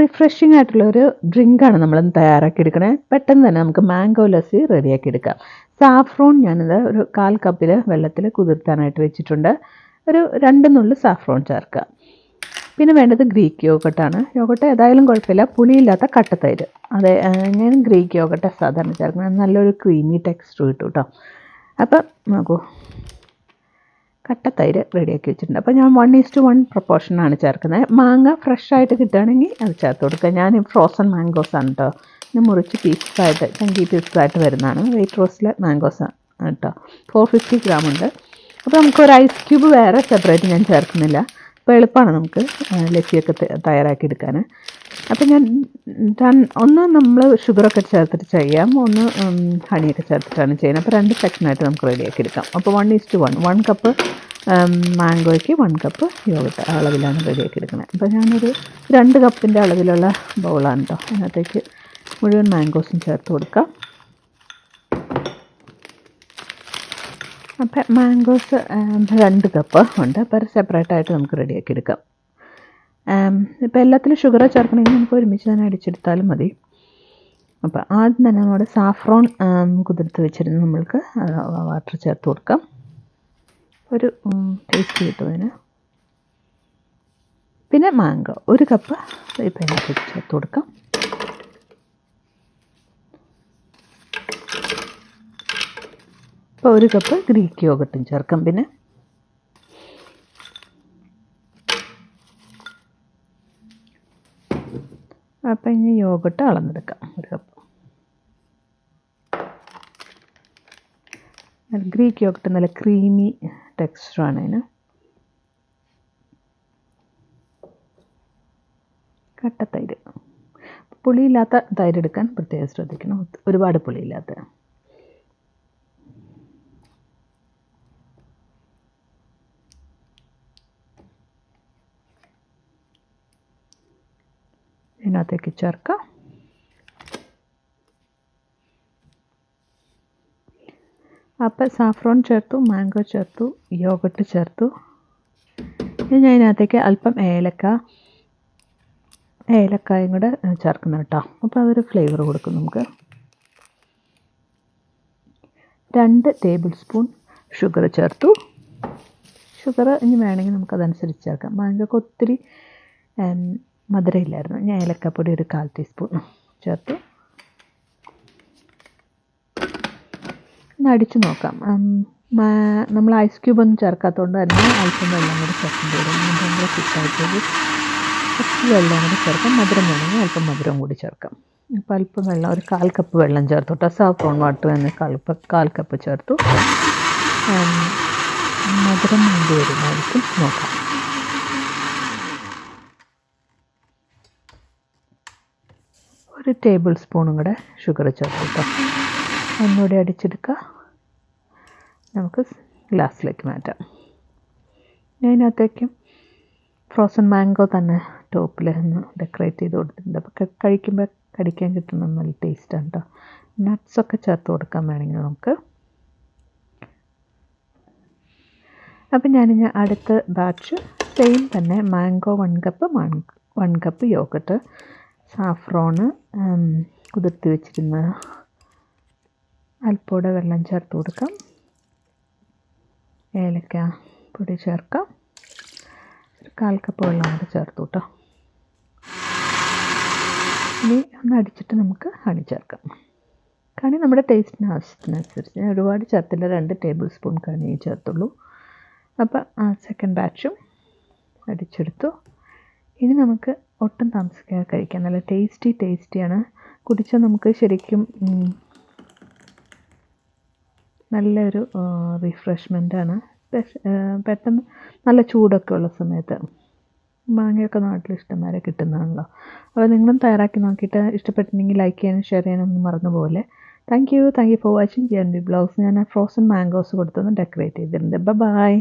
Refreshing ആയിട്ടുള്ള ഒരു ഡ്രിങ്കാണ് നമ്മൾ തയ്യാറാക്കി എടുക്കണേ. പെട്ടെന്ന് തന്നെ നമുക്ക് മാംഗോ ലസ്സി റെഡിയാക്കി എടുക്കാം. സാഫ്രോൺ ഞാനിത് ഒരു കാൽ കപ്പിൽ വെള്ളത്തിൽ കുതിർത്താനായിട്ട് വെച്ചിട്ടുണ്ട്. ഒരു രണ്ട് നുള്ളു സാഫ്രോൺ ചേർക്കുക. പിന്നെ വേണ്ടത് ഗ്രീക്ക് യോഗട്ടാണ് യോഗട്ട് ഏതായാലും കുഴപ്പമില്ല. പുളിയില്ലാത്ത കട്ടത്തൈര് അതെ ഞാൻ ഗ്രീക്ക് യോഗട്ട് സാധാരണ ചേർക്കുന്നത്. നല്ലൊരു ക്രീമി ടെക്സ്ചർ കിട്ടും കേട്ടോ അപ്പം നോക്കൂ. കട്ടത്തൈര് റെഡിയാക്കി വെച്ചിട്ടുണ്ട്. അപ്പോൾ ഞാൻ വൺ ഈസ്റ്റ് വൺ പ്രപ്പോർഷനാണ് ചേർക്കുന്നത്. മാങ്ങ ഫ്രഷ് ആയിട്ട് കിട്ടുകയാണെങ്കിൽ അത് ചേർത്ത് കൊടുക്കുക. ഞാൻ ഫ്രോസൺ ആണ് കേട്ടോ ഇത് മുറിച്ച് പീസസായിട്ട് ചങ്കി പീസസായിട്ട് വരുന്നതാണ്. വെയിറ്റ് മാംഗോസ് ആണ് കേട്ടോ ഫോർ ഫിഫ്റ്റി ഗ്രാം ഉണ്ട്. അപ്പോൾ നമുക്ക് ഒരു ഐസ് ക്യൂബ് വേറെ സെപ്പറേറ്റ് ഞാൻ ചേർക്കുന്നില്ല. അപ്പോൾ എളുപ്പമാണ് നമുക്ക് ലസ്സിയൊക്കെ തയ്യാറാക്കി എടുക്കാൻ. അപ്പോൾ ഞാൻ ഒന്ന് നമ്മൾ ഷുഗറൊക്കെ ചേർത്തിട്ട് ചെയ്യാം ഒന്ന് ഹണിയൊക്കെ ചേർത്തിട്ടാണ് ചെയ്യുന്നത്. അപ്പോൾ രണ്ട് സെക്ഷനായിട്ട് നമുക്ക് റെഡിയാക്കി എടുക്കാം. അപ്പോൾ one is to one one cup മാംഗോയ്ക്ക് one cup yoghurt അളവിലാണ് റെഡിയാക്കി എടുക്കുന്നത്. അപ്പോൾ ഞാനൊരു രണ്ട് കപ്പിന്റെ അളവിലുള്ള ബൗളാണ് കേട്ടോ അതിനകത്തേക്ക് മുഴുവൻ മാംഗോസും ചേർത്ത് കൊടുക്കാം. അപ്പം മാംഗോസ് രണ്ട് കപ്പ് ഉണ്ട്. അപ്പോൾ സെപ്പറേറ്റ് ആയിട്ട് നമുക്ക് റെഡിയാക്കി എടുക്കാം. ഇപ്പോൾ എല്ലാത്തിലും ഷുഗർ ചേർക്കണമെങ്കിൽ നമുക്ക് ഒരുമിച്ച് തന്നെ അടിച്ചെടുത്താലും മതി. അപ്പോൾ ആദ്യം തന്നെ നമ്മുടെ സാഫ്രോൺ കുതിർത്ത് വെച്ചിരുന്ന് നമ്മൾക്ക് വാട്ടർ ചേർത്ത് കൊടുക്കാം. ഒരു ടേസ്റ്റ് കിട്ടും അതിന്. പിന്നെ മാങ്ക ഒരു കപ്പ് ഇപ്പം അതിനകത്ത് ചേർത്ത് കൊടുക്കാം. ഇപ്പോൾ ഒരു കപ്പ് ഗ്രീക്ക് യോഗട്ടും ചേർക്കാം പിന്നെ. അപ്പം ഇനി യോഗട്ട് അളന്നെടുക്കാം ഒരു കപ്പ് ഗ്രീക്ക് യോഗട്ട് നല്ല ക്രീമി ടെക്സ്ചറാണ് അതിന്. കട്ടത്തൈര് പുളിയില്ലാത്ത തൈര് എടുക്കാൻ പ്രത്യേകം ശ്രദ്ധിക്കണം. ഒരുപാട് പുളിയില്ലാത്ത. ഇതിനകത്തേക്ക് ചേർക്കാം. അപ്പം സാഫ്രോൺ ചേർത്തു മാംഗോ ചേർത്തു യോഗട്ട് ചേർത്തു. ഇനി ഞാൻ ഇതിനകത്തേക്ക് അല്പം ഏലക്ക ഏലക്കായും കൂടെ ചേർക്കുന്നു കേട്ടോ. അപ്പോൾ അതൊരു ഫ്ലേവർ കൊടുക്കും നമുക്ക്. രണ്ട് ടേബിൾ സ്പൂൺ ഷുഗർ ചേർത്തു. ഷുഗർ ഇനി വേണമെങ്കിൽ നമുക്കതനുസരിച്ച് ചേർക്കാം. മാംഗോക്ക് ഒത്തിരി ഉം, മധുരമില്ലായിരുന്നു. ഞാൻ ഏലക്കപ്പൊടി ഒരു കാൽ ടീസ്പൂൺ ചേർത്തു. ഒന്ന് അടിച്ച് നോക്കാം നമ്മൾ ഐസ് ക്യൂബ് ഒന്നും ചേർക്കാത്തതുകൊണ്ട് തന്നെ അല്പം വെള്ളം കൂടി ചേർക്കേണ്ടി വരും. ഭയങ്കര തിക്കായിട്ടൊരു കുറച്ച് വെള്ളം കൂടി ചേർക്കാം. മധുരം വേണമെങ്കിൽ അല്പം മധുരം കൂടി ചേർക്കാം. അപ്പോൾ അല്പം വെള്ളം ഒരു കാൽ കപ്പ് വെള്ളം ചേർത്തു കേട്ടോ. സാഫ്രോൺ വാട്ടർ എന്ന് കാൽപ്പ് കാൽ കപ്പ് ചേർത്തു. മധുരം വേണ്ടി വരുന്നതായിരിക്കും. നോക്കാം. ഒരു ടേബിൾ സ്പൂണും കൂടെ ഷുഗർ ചേർത്ത് കേട്ടോ ഒന്നുകൂടി അടിച്ചെടുക്കുക. നമുക്ക് ഗ്ലാസ്സിലേക്ക് മാറ്റാം. ഞാൻ ഫ്രോസൺ മാംഗോ തന്നെ ടോപ്പിൽ ഒന്ന് ഡെക്കറേറ്റ് ചെയ്ത് കൊടുത്തിട്ടുണ്ട്. അപ്പോൾ കഴിക്കുമ്പോൾ കടിക്കാൻ കിട്ടുന്ന നല്ല ടേസ്റ്റാണ് കേട്ടോ നട്ട്സൊക്കെ ചേർത്ത് കൊടുക്കാൻ വേണമെങ്കിൽ നമുക്ക് അപ്പം ഞാനിനി അടുത്ത ബാച്ച് സെയിം തന്നെ mango one cup one cup yoghurt saffron കുതിർത്തി വെച്ചിരുന്ന അല്പോടെ വെള്ളം ചേർത്ത് കൊടുക്കാം. ഏലക്ക പൊടി ചേർക്കാം. ഒരു കാൽ കപ്പ് വെള്ളം കൂടെ ചേർത്ത് കേട്ടോ. ഇനി ഒന്ന് അടിച്ചിട്ട് നമുക്ക് ഹണി ചേർക്കാം. കണി നമ്മുടെ ടേസ്റ്റിന് ആവശ്യത്തിനനുസരിച്ച്. ഞാൻ ഒരുപാട് ചേർത്തില്ല. രണ്ട് ടേബിൾ സ്പൂൺ കണി ചേർത്തുള്ളൂ. അപ്പോൾ ആ സെക്കൻഡ് ബാച്ചും അടിച്ചെടുത്തു. ഇനി നമുക്ക് ഒട്ടും താമസിക്കാതെ കഴിക്കാം നല്ല ടേസ്റ്റി ടേസ്റ്റിയാണ് കുടിച്ചാൽ നമുക്ക് ശരിക്കും നല്ലൊരു റിഫ്രഷ്മെന്റാണ് പെട്ടെന്ന് നല്ല ചൂടൊക്കെ ഉള്ള സമയത്ത് മാങ്ങയൊക്കെ നാട്ടിൽ ഇഷ്ടംമാരെ കിട്ടുന്നതാണല്ലോ. അപ്പോൾ നിങ്ങളും തയ്യാറാക്കി നോക്കിയിട്ട് ഇഷ്ടപ്പെട്ടിട്ടുണ്ടെങ്കിൽ ലൈക്ക് ചെയ്യാനും ഷെയർ ചെയ്യാനൊന്നും മറന്നു പോലെ thank you thank you for watching G N B blogs ഞാൻ ഫ്രോസൺ മാംഗോസ് കൊടുത്തൊന്ന് ഡെക്കറേറ്റ് ചെയ്തിട്ടുണ്ട്. ബൈ